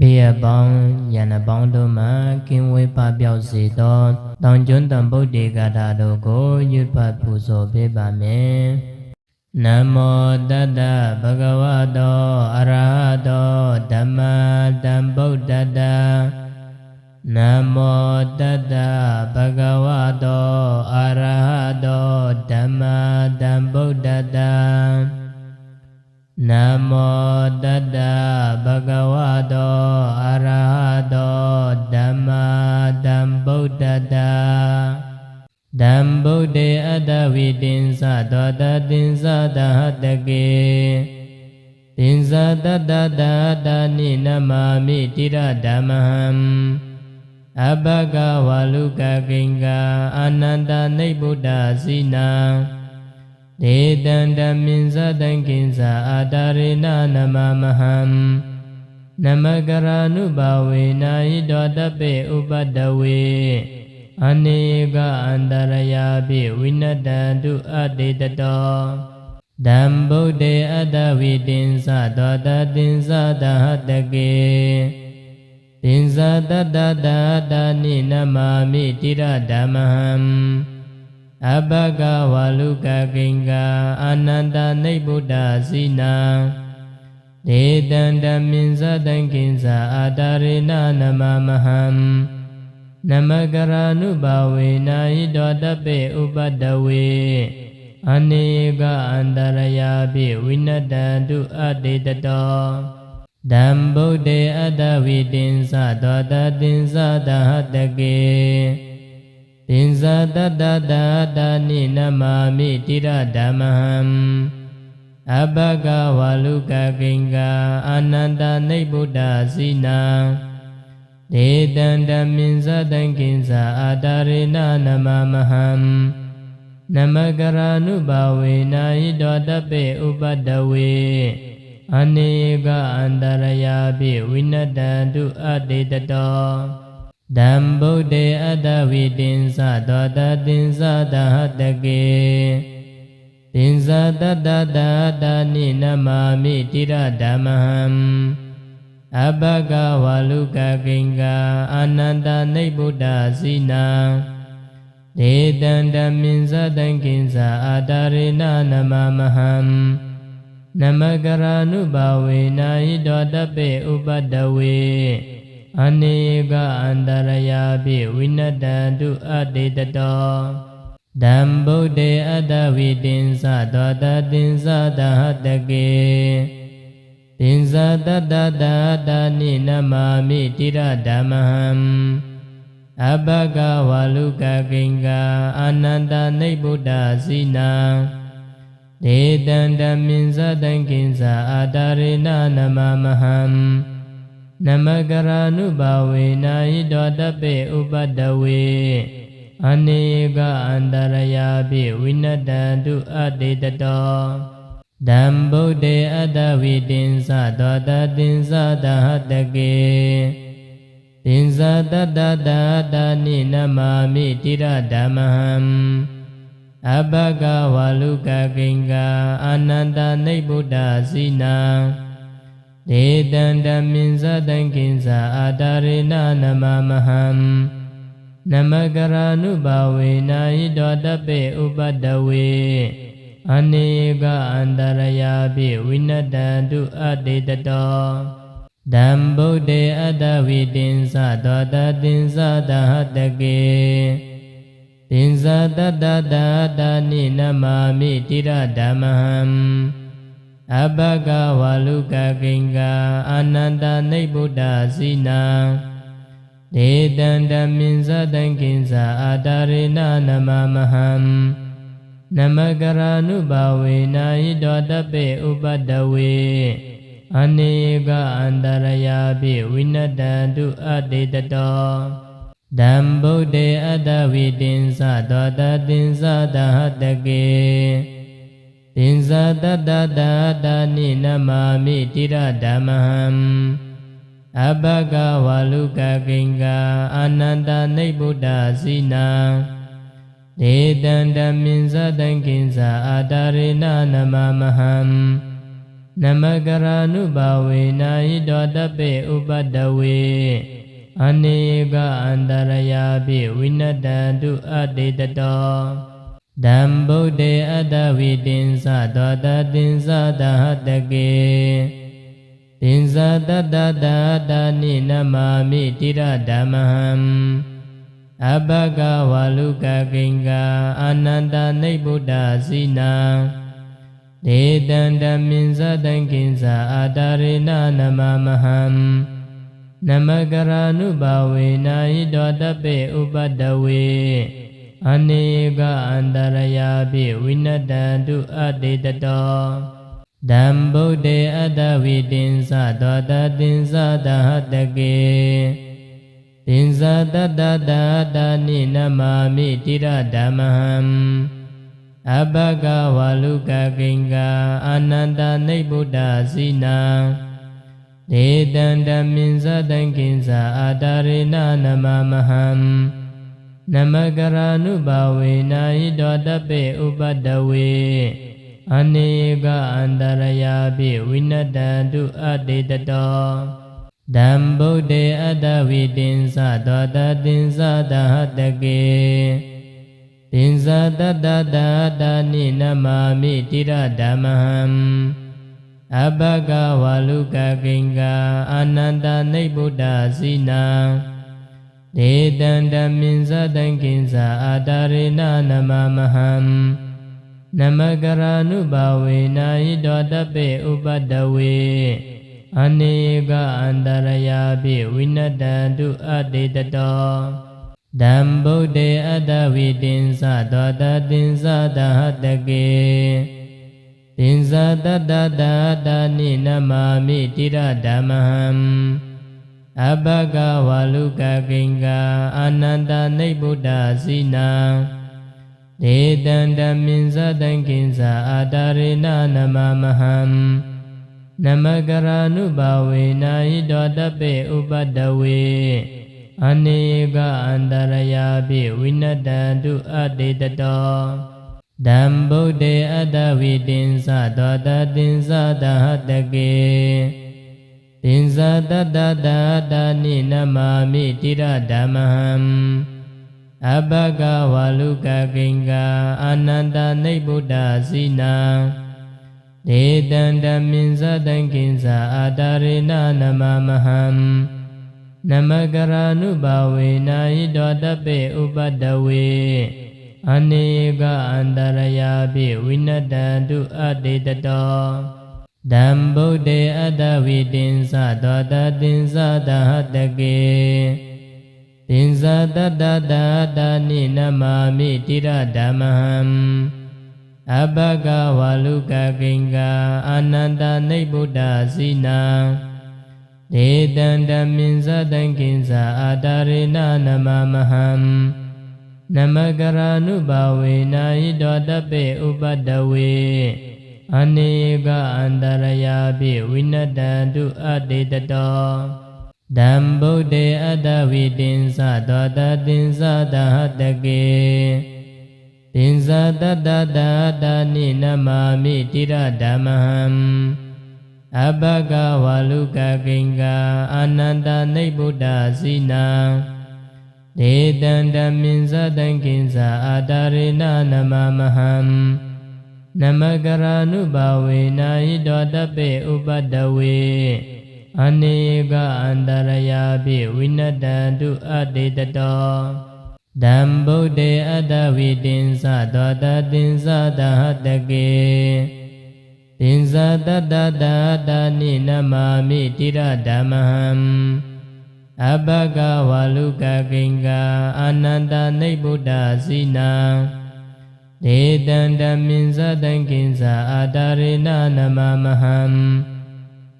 ဘေးရပေါင်းယန္နပေါင်းတို့မှကင်းဝေးပပျောက်စေသောတောင်ကျွန်းတံဗုဒ္ဓေဂါထာတို့ကိုရွတ်ဖတ်ပူဇော်ပေးပါမယ်နမောတတ္တဗဂဝတောအရဟတောဓမ္မတံဗုဒ္ဓတ္တနမောတတ္တဗဂဝတောအရဟတောဓမ္မတံဗုဒ္ဓတ္တနမောတတ္တဗဂ ဗုဒ္ဓေအတ္တဝိတင်္စသောတတင်္စသဟတကေတင်္စတတ္တတတာနိနမာမိတိရဓမ္မဟံအဘဂဝလုကကိင်္ဂအာနန္တနိဗ္ဗုဒ္ဓစီနာဒေတံဓမ္မင်္စတံကိဉ္စာအာတာရေနနမမဟံနမကရာနုဘဝေနာဟိတောတပေဥပတဝေ အနေကအန္တရယာပိဝိနတံတုအတေတတောဓမ္ဗုဒ္ဓေအတ္တဝိတင်္စသောတတင်္စသဟတကေတင်္စတတ္တတာတာနိနမာမိတိရဓမ္မဟံအဘဂဝါလုကကိင်္ဂအာနန္တနိဗ္ဗုဒ္ဓစီနာဒေတံဓမ္မင်္စတံကိဉ္စာအာတာရေနနမမဟံ နမကရာနုဘဝေနာဟိတောတပေဥပတဝေအနေကအန္တရယာပိဝိနတံတုအတေတတောဓမ္ဗုဒ္ဓေအတ္တဝိတင်္စသောတတင်္စသဟတကေတင်္စတတ္တတာတာနိနမာမိတိရဓမ္မဟံအဘဂဝါလုကကိင်္ဂအာနန္တနိဗ္ဗုဒ္ဓစီနာ ဒေတံဓမ္မင်္စတံကိဉ္စာအာတာရေနနမမဟံနမကရာနုဘဝေနာဟိတောတပေဥပတဝေအနေကအန္တရယာပိဝိနတံတုအတေတတောဓမ္ဗုဒ္ဓေအတ္တဝိတင်္စသောတတင်္စသဟတကေတင်္စတတ္တတာတာနိနမာမိတိရဓမ္မဟံ အဘဂဝါလုကကိင်္ဂအာနန္တနိဗ္ဗုဒ္ဓစီနာဒေတံဓမ္မင်္စတံကိဉ္စာအာတာရေနနမမဟံနမကရာနုဘဝေနာဟိတောတပေဥပတဝေအနေကအန္တရယာပိဝိနတံတုအတေတတောဓမ္ဗုဒ္ဓေအတ္တဝိတင်္စသောတတင်္စသဟတကေ တင်္စတတ္တတာတာနိနမာမိတိရဓမ္မဟံအဘဂဝါလုကကိင်္ဂအာနန္တနိဗ္ဗုဒ္ဓစီနာဒေတံဓမ္မင်္စတံကိဉ္စာအာတာရေနနမမဟံနမကရာနုဘဝေနာဟိတောတပေဥပတဝေအနေကအန္တရယာပိဝိနတံတုအတေတတော ဓမ္ဗုဒ္ဓေအတ္တဝိတင်္စသောတတင်္စသဟတကေတင်္စတတ္တတာတာနိနမာမိတိရဓမ္မဟံအဘဂဝါလုကကိင်္ဂအာနန္တနိဗ္ဗုဒ္ဓစီနာဒေတံဓမ္မင်္စတံကိဉ္စာအာတာရေနနမမဟံနမကရာနုဘဝေနာဟိတောတပေဥပတဝေ အနေကအန္တရယာပိဝိနတံတုအတေတတောဓမ္ဗုဒ္ဓေအတ္တဝိတင်္စသောတတင်္စသဟတကေတင်္စတတ္တတာတာနိနမာမိတိရဓမ္မဟံအဘဂဝါလုကကိင်္ဂအာနန္တနိဗ္ဗုဒ္ဓစီနာဒေတံဓမ္မင်္စတံကိဉ္စာအာတာရေနနမမဟံ နမကရာနုဘဝေနာဟိတောတပေဥပတဝေအနေကအန္တရယာပိဝိနတံတုအတေတတောဓမ္ဗုဒ္ဓေအတ္တဝိတင်္စသောတတင်္စသဟတကေတင်္စတတ္တတာတာနိနမာမိတိရဓမ္မဟံအဘဂဝါလုကကိင်္ဂအာနန္တနိဗ္ဗုဒ္ဓစီနာ ဒေတံဓမ္မင်္စတံကိဉ္စာအာတာရေနနမမဟံနနမကရာနုဘာဝေနာဟိတောတပေဥပတဝေအနေကအန္တရယာပိဝိနတံတုအတေတတောဓမ္ဗုဒ္ဓေအတ္တဝိတင်္စသောတတင်္စတဟတကေတင်္စတတတတနိနမမိတိရဓမ္မဟံ အဘဂဝါလုကကိင်္ဂအာနန္တနိဗ္ဗုဒ္ဓစီနာဒေတံဓမ္မင်္စတံကိဉ္စာအာတာရေနနမမဟံနမကရာနုဘာဝေနာဟိတောတပေဥပတဝေအနေကအန္တရယာပိဝိနတံတုအတေတတောဓမ္ဗုဒ္ဓေအတ္တဝိတင်္စသောတတင်္စတဟတကေ တင်္စတတတတာနိနမမိတိရဓမ္မဟံအဘဂဝါလုကကိင်္ဂအာနန္တနိဗ္ဗုဒ္ဓစီနာဒေတံဓမ္မင်္စတံကိဉ္စာအာတာရေနနမမဟံနမကရာနုဘာဝေနာဟိတောတပေဥပတဝေအနေကအန္တရယာပိဝိနတံတုအတေတတော ဓမ္ဗုဒ္ဓေအတ္တဝိတင်္စသောတတင်္စတဟတကေတင်္စတတတတာနိနမမိတိရဓမ္မဟံအဘဂဝါလုကကိင်္ဂအာနန္တနိဗ္ဗုဒ္ဓစီနာဒေတံဓမ္မင်္စတံကိဉ္စာအာတာရေနနမမဟံနမကရာနုဘာဝေနာဟိတောတပေဥပတဝေ အနေကအန္တရယာပိဝိနတံတုအတေတတောဓမ္ဗုဒ္ဓေအတ္တဝိတင်္စသောတတင်္စတဟတကေတင်္စတတတတာနိနမမိတိရဓမ္မဟံအဘဂဝါလုကကိင်္ဂအာနန္တနိဗ္ဗုဒ္ဓစီနာဒေတံဓမ္မင်္စတံကိဉ္စာအာတာရေနနမမဟံ နမကရာနုဘာဝေနာဟိတောတပေဥပတဝေအနေကအန္တရယာပိဝိနတံတုအတေတတောဓမ္ဗုဒ္ဓေအတ္တဝိတင်္စသောတတင်္စတဟတကေတင်္စတတတတာနိနမမိတိရဓမ္မဟံအဘဂဝါလုကကိင်္ဂအာနန္တနိဗ္ဗုဒ္ဓစီနာ ဒေတံဓမ္မင်္စတံကိဉ္စာအာတာရေနနမမဟံနမကရာနုဘာဝေနာဟိတောတပေဥပတဝေအနေကအန္တရယာပိဝိနတံတုအတေတတောဓမ္ဗုဒ္ဓေအတ္တဝိတင်္စသောတတင်္စတဟတကေတင်္စတတတတာနိနမမိတိရဓမ္မဟံ အဘဂဝါလုကကိင်္ဂအာနန္တနိဗ္ဗုဒ္ဓစီနာဒေတံဓမ္မင်္စတံကိဉ္စာအာတာရေနနမမဟံနမကရာနုဘာဝေနာဟိတောတပေဥပတဝေအနေကအန္တရယာပိဝိနတံတုအတေတတောဓမ္ဗုဒ္ဓေအတ္တဝိတင်္စသောတတင်္စတဟတကေ တင်္စတတတတာနိနမမိတိရဓမ္မဟံအဘဂဝါလုကကိင်္ဂအာနန္တနိဗ္ဗုဒ္ဓစီနာဒေတံဓမ္မင်္စတံကိဉ္စာအာတာရေနနမမဟံနမကရာနုဘာဝေနာဟိတောတပေဥပတဝေအနေကအန္တရယာပိဝိနတံတုအတေတတော ဓမ္ဗုဒ္ဓေအတ္တဝိတင်္စသောတတင်္စတဟတကေတင်္စတတတတာနိနမမိတိရဓမ္မဟံအဘဂဝါလုကကိင်္ဂအာနန္တနိဗ္ဗုဒ္ဓစီနာဒေတံဓမ္မင်္စတံကိဉ္စာအာတာရေနနမမဟံ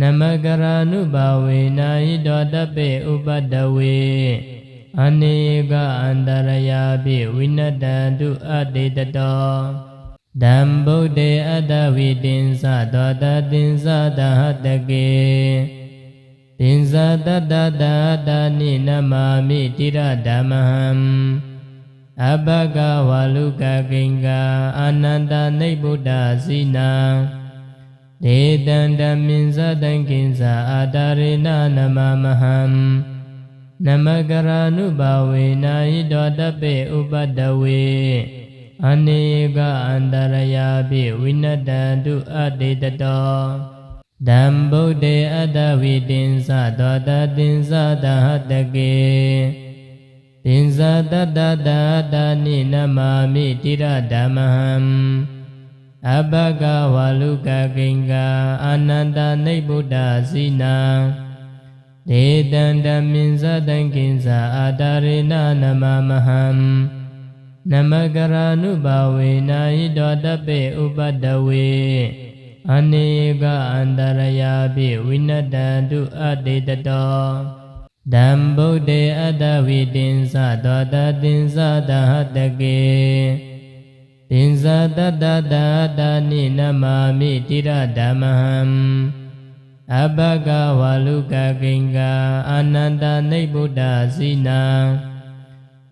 နမကရာနုဘာဝေနာဟိတောတပေဥပတဝေ အနေကအန္တရယာပိဝိနတံတုအတေတတောဓမ္ဗုဒ္ဓေအတ္တဝိတင်္စသောတတင်္စတဟတကေတင်္စတတတတာနိနမမိတိရဓမ္မဟံအဘဂဝါလုကကိင်္ဂအာနန္တနိဗ္ဗုဒ္ဓစီနာဒေတံဓမ္မိဇတံကိဉ္စာအာတာရေနနမမဟံ နမကရာနုဘဝေနာဟိတောတပေဥပတဝေအနေကအန္တရယာပိဝိနတံတုအတေတတောဓမ္ဗုဒ္ဓေအတ္တဝိတင်္စသောတတင်္စတဟတကေတင်္စတတတတနိနမာမိတိရဓမ္မဟံအဘဂဝါလုကကိင်္ဂအာနန္တနိဗ္ဗုဒ္ဓစီနာ ဒေတံဓမ္မိဇတံကိဉ္စာအာတာရေနနမမဟံနမကရာနုဘဝေနာဟိတောတပေဥပတဝေအနေကအန္တရယာပိဝိနတံတုအတေတတောဓမ္ဗုဒ္ဓေအတ္တဝိတင်္စသောတတင်္စတဟတကေတင်္စတတတတနိနမာမိတိရဓမ္မဟံ အဘဂဝါလုကကိင်္ဂအာနန္တနိဗ္ဗုဒ္ဓစီနာ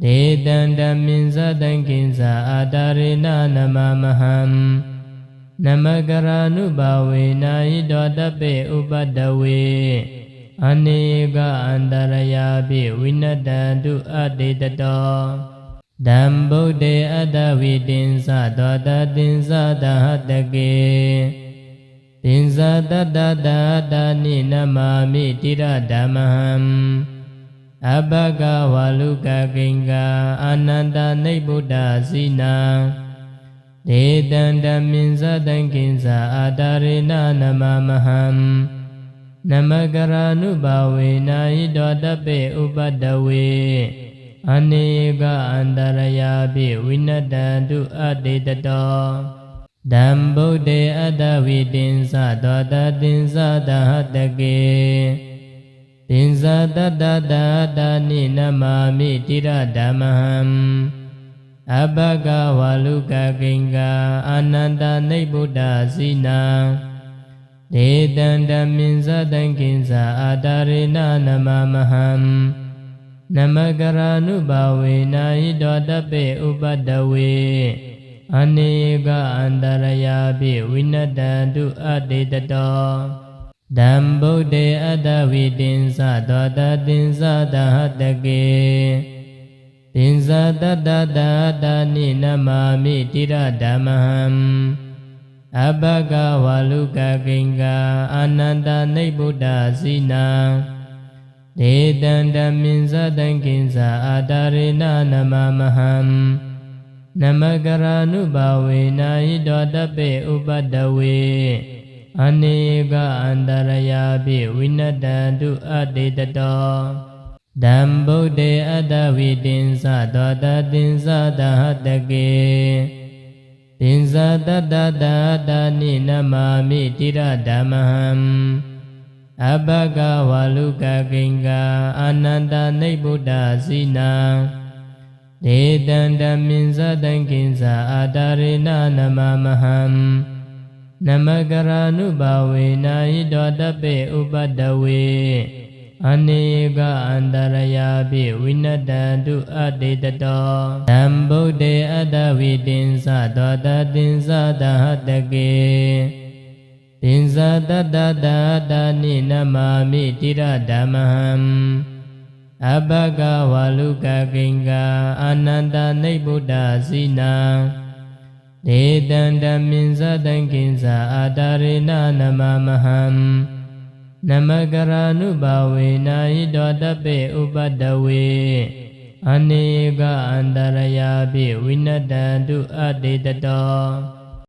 ဒေတံဓမ္မိဇတံကိဉ္စာအာတာရေနနမမဟံနမကရာနုဘဝေနာဟိတောတပေဥပတဝေအနေကအန္တရယာပိဝိနတံတုအတေတတောဓမ္ဗုဒ္ဓေအတ္တဝိတင်္စသောတတင်္စတဟတကေ တင်္စတတတတနိနမာမိတိရဓမ္မဟံအဘဂဝါလုကကိင်္ဂအာနန္တနိဗ္ဗုဒ္ဓစီနာဒေတံဓမ္မိဇတံကိဉ္စာအာတာရေနနမမဟံနမကရာနုဘဝေနာဟိတောတပေဥပတဝေအနေကအန္တရယာပိဝိနတံတုအတေတတော ဓမ္ဗုဒ္ဓေအတ္တဝိတင်္စသောတတင်္စတဟတကေတင်္စတတတတနိနမာမိတိရဓမ္မဟံအဘဂဝါလုကကိင်္ဂအာနန္တနိဗ္ဗုဒ္ဓစီနာဒေတံဓမ္မိဇတံကိဉ္စာအာတာရေနနမမဟံနမကရာနုဘဝေနာဟိတောတပေဥပတဝေ အနေကအန္တရယာပိဝိနတံတုအတေတတောဓမ္ဗုဒ္ဓေအတ္တဝိတင်္စသောတတင်္စတဟတကေတင်္စတတတတနိနမာမိတိရဓမ္မဟံအဘဂဝါလုကကိင်္ဂအာနန္တနိဗ္ဗုဒ္ဓစီနာဒေတံဓမ္မိဇတံကိဉ္စာအာတာရေနနမမဟံ နမကရာနုဘဝေနာဟိတောတပေဥပတဝေအနေကအန္တရယာပိဝိနတံတုအတေတတောဓမ္ဗုဒ္ဓေအတ္တဝိတင်္စသောတတင်္စတဟတကေတင်္စတတတတနိနမာမိတိရဓမ္မဟံအဘဂဝါလုကကိင်္ဂအာနန္တနိဗ္ဗုဒ္ဓစီနာ ဒေတံဓမ္မိဇတံကိဉ္စာအာတာရေနနမမဟံနမကရာနုဘဝေနာဟိတောတပေဥပတဝေအနေကအန္တရယာပိဝိနတံတုအတေတတောဓမ္ဗုဒ္ဓေအတ္တဝိတင်္စသောတတင်္စတဟတကေတင်္စတတတတနိနမာမိတိရဓမ္မဟံ အဘဂဝါလုကကိင်္ဂအာနန္တနိဗ္ဗုဒ္ဓစီနာဒေတံဓမ္မိဇတံကိဉ္စာအာတာရေနနမမဟံနမကရာနုဘဝေနာဟိတောတပေဥပတဝေအနေကအန္တရယာပိဝိနတံတုအတေတတော